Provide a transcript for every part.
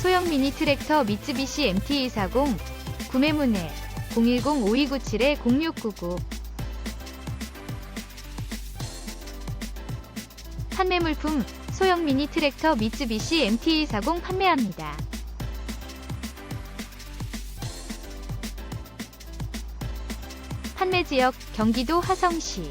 소형 미니 트랙터 미쯔비시 MT240 구매 문의 010-5297-0699 판매 물품 소형 미니 트랙터 미쯔비시 MT240 판매합니다. 판매 지역 경기도 화성시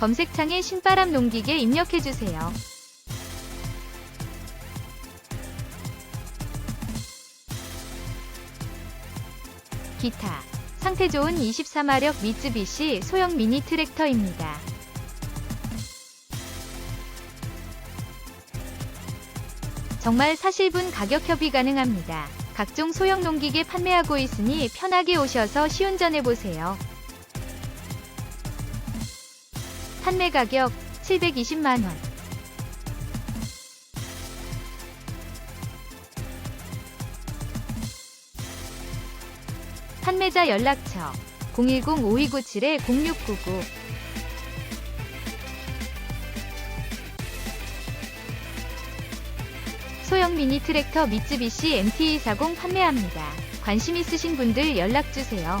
검색창에 신바람 농기계 입력해주세요. 기타 상태 좋은 24마력 미쯔비시 소형 미니 트랙터입니다. 정말 사실분 가격 협의 가능합니다. 각종 소형 농기계 판매하고 있으니 편하게 오셔서 시운전해보세요. 판매 가격 720만원. 판매자 연락처 010-5297-0699 소형 미니 트랙터 미쯔비시 MT240 판매합니다. 관심 있으신 분들 연락주세요.